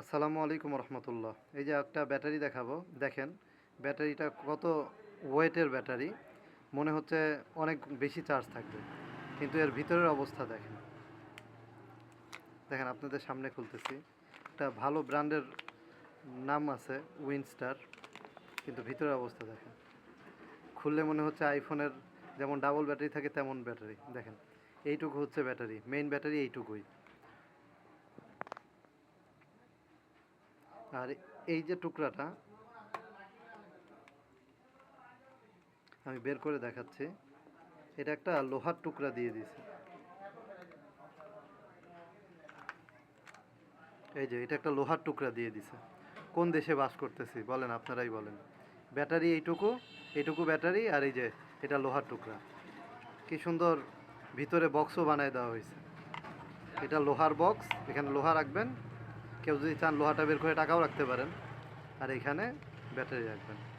আসসালামু আলাইকুম রহমতুল্লাহ। এই যে একটা ব্যাটারি দেখাবো, দেখেন, ব্যাটারিটা কত ওয়েটের ব্যাটারি, মনে হচ্ছে অনেক বেশি চার্জ থাকবে, কিন্তু এর ভিতরের অবস্থা দেখেন। দেখেন, আপনাদের সামনে খুলতেছি। একটা ভালো ব্র্যান্ডের নাম আছে উইনস্টার কিন্তু ভিতরের অবস্থা দেখেন। খুললে মনে হচ্ছে আইফোনের যেমন ডাবল ব্যাটারি থাকে, তেমন ব্যাটারি। দেখেন, এইটুকু হচ্ছে ব্যাটারি, মেইন ব্যাটারি এইটুকুই। আর এই যে টুকরাটা, আমি বের করে দেখাচ্ছি, এটা একটা লোহার টুকরা দিয়ে দিয়েছে। এই যে, এটা একটা লোহার টুকরা দিয়ে দিছে। কোন দেশে বাস করতেছি, বলেন, আপনারাই বলেন। ব্যাটারি এইটুকু এইটুকু ব্যাটারি, আর এই যে, এটা লোহার টুকরা। কি সুন্দর ভিতরে বক্সও বানায় দেওয়া হয়েছে। এটা লোহার বক্স এখানে লোহা রাখবেন। কেউ যদি চান লোহাটা বের করে টাকাও রাখতে পারেন। আর এখানে ব্যাটারি রাখবেন।